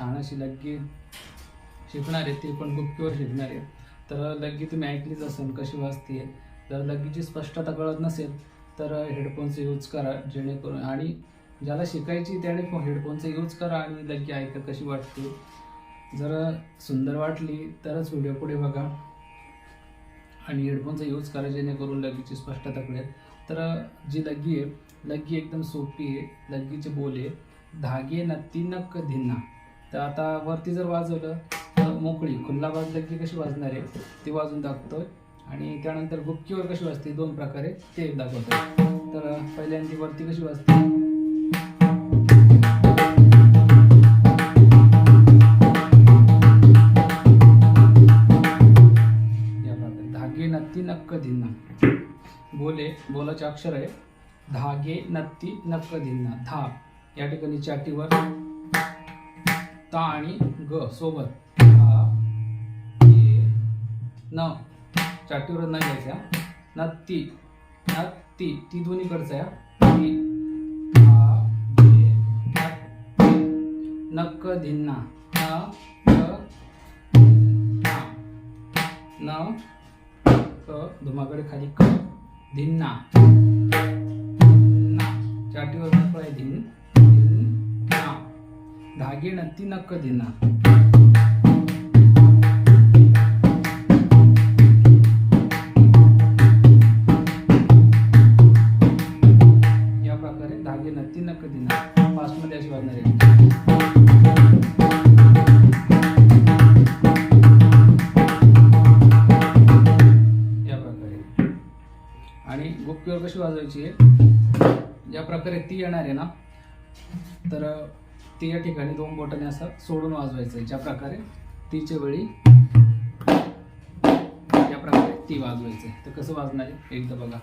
छान अशी लग्गी शिकणार आहे ती पण गुप्तीवर शिकणार आहे. तर लग्गी तुम्ही ऐकलीच असेल कशी वाजते. जर लग्गीची स्पष्टता कळत नसेल तर हेडफोनचा यूज करा जेणेकरून आणि ज्याला शिकायची त्याने हेडफोनचा यूज करा आणि लग्गी ऐका कशी वाटते. जर सुंदर वाटली तरच व्हिडिओ पुढे बघा. आणि हेडफोनचा यूज करा जेणेकरून लग्गीची स्पष्टता कळेल. तर जी लग्गी आहे लग्गी एकदम सोपी आहे लग्गीचे बोल आहे धागे नत्ती नक्क धिन्ना. तर आता वरती जर वाजवलं तर मोकळी खुल्ला वाजलं की कशी वाजणार आहे ती वाजून दाखवतोय. आणि त्यानंतर गुप्कीवर कशी वाजते दोन प्रकारे ते दाखवतोय. तर पहिल्यांदा वरती कशी वाजते? या धागे नत्ती नक्क धिन्ना. बोले बोलाचे अक्षर आहे. धागे नत्ती नक्क धिन्ना. धा. या ठिकाणी चाटीवर ता आणि ग सोबत. धा गे न. चाटीवर न घ्यायच्या. न नत्ती ती. दोन्हीकडचं आहे ती. धा नक्क धिन्ना न. ना न. क. धुमाकडे खाली क. धिन्ना ना चाटीवर मोकळा आहे धिन वाजणार आहे या प्रकारे आणि गुप्तीवर कशी वाजवायची आहे या प्रकारे ती येणार आहे ना तर ती या ठिकाणी दोन बोटाने असं सोडून वाजवायचं. आहे ज्या प्रकारे तीच्या वेळी या प्रकारे ती वाजवायचं. आहे तर कसं वाजणार आहे? एकदा बघा.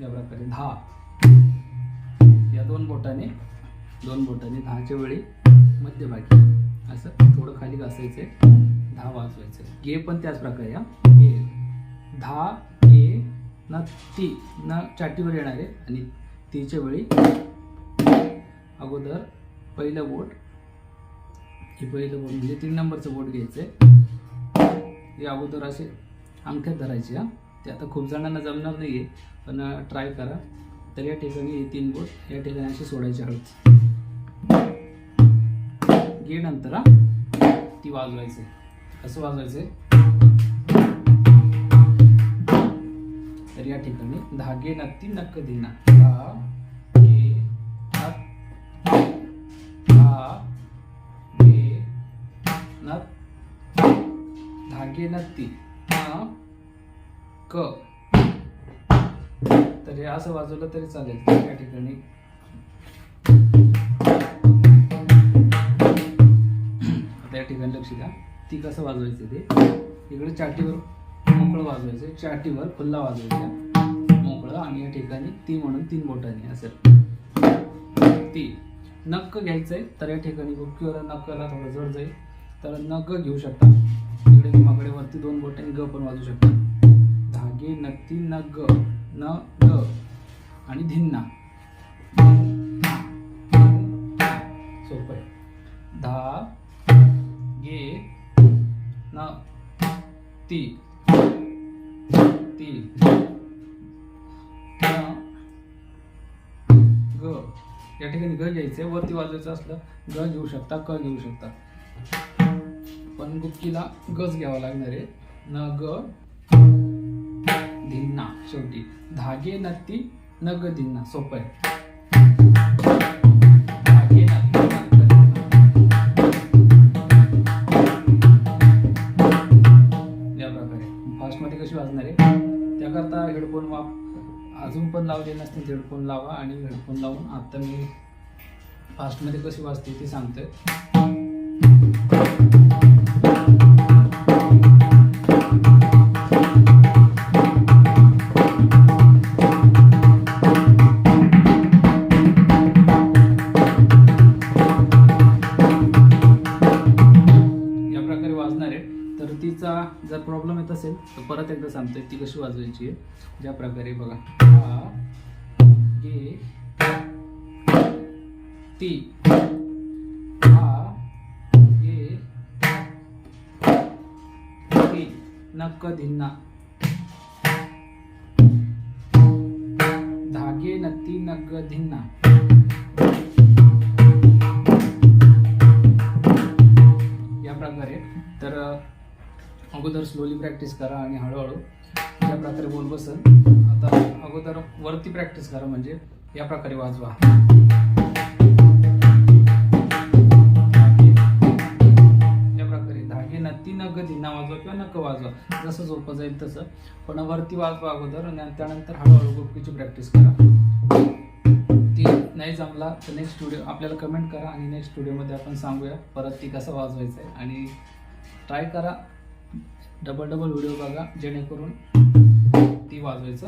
या प्रकारे दहा. या दोन बोटाने दोन बोटाने दहाच्या वेळी मध्यभागी असं थोडं खाली घासायचं आहे. दहा वाजवायचं आहे. गे पण त्याच प्रकारे या गे. दहा ना ती ना चाटीवर येणार आहे आणि तीच्या वेळी अगोदर पहिलं बोट हे पहिलं बोट म्हणजे तीन नंबरचं बोट घ्यायचं आहे हे अगोदर असे अंगठ्यात धरायचे हा. ते आता खूप जणांना जमणार नाही आहे पण ट्राय करा. तर या ठिकाणी हे तीन बोट या ठिकाणी असे सोडायचे हळूच गे नंतर हा. ती वाजवायचे कसं आहे तर या ठिकाणी धागे नक्की नक्क दिना. धागे नत्ती क. तर हे असं वाजवलं तरी चालेल. या ठिकाणी. आता या ठिकाणी लक्ष द्या. ती कसं वाजवायचं ते? इकडे चाटीवर मोकळं वाजवायचं चाटीवर खुल्ला वाजवायचा. मोकळं आणि या ठिकाणी ती म्हणून तीन बोटांनी असेल. ती नक्क घ्यायचंय तर या ठिकाणी गुपकीवर नक्कला थोडं जड जाईल. तर नग घेऊ शकता. तिकडे तुम्हाकडे वरती दोन बोटांनी ग पण वाजू शकता धागे नक्ती न ग न ग. आणि धिन्ना. सोपं आहे. धा गे न ती. ती. ग. या ठिकाणी ग घ्यायचे वरती वाजवायचं असलं ग घेऊ शकता क घेऊ शकता. पण गुप्कीला गच घ्यावा लागणार आहे. न ग धिन्ना. शेवटी धागे नत्ती न ग धिन्ना. सोपं आहे. वाजणार. आहे त्याकरता हेडफोन वाप अजून पण लावले नसतील हेडफोन लावा आणि हेडफोन लावून आत्ता मी फास्टमध्ये कशी वाजते ते सांगतोय. तर जर प्रॉब्लेम येत असेल तर परत एकदा सांगतोय ती कशी वाजवायची आहे. ज्या प्रकारे बघा. आ गे ती हा गे ती धिन्ना. धागे नत्ती नग्ग धिन्ना. या प्रकारे. तर अगोदर स्लोली प्रॅक्टिस करा आणि हळूहळू या प्रकारे बोल बसल आता अगोदर वरती प्रॅक्टिस करा म्हणजे या प्रकारे वाजवा. या प्रकारे धागे नग धिन्ना वाजवा किंवा नक वाजवा जसं झोपं जाईल तसं. पण वरती वाजवा अगोदर आणि त्यानंतर हळूहळू गुपकीची प्रॅक्टिस करा. ती नाही जमला तर नेक्स्ट स्टुडिओ आपल्याला कमेंट करा आणि नेक्स्ट स्टुडिओमध्ये आपण सांगूया परत ती कसं वाजवायचं आहे आणि ट्राय करा. डबल डबल व्हिडिओ बघा जेणेकरून ती वाजवायचं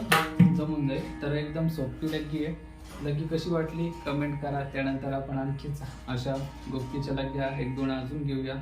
जमून जाईल. तर एकदम सोपी लग्गी आहे. लग्गी कशी वाटली? कमेंट करा. त्यानंतर आपण आणखीच अशा गोष्टीच्या लग्या एक दोन अजून घेऊया.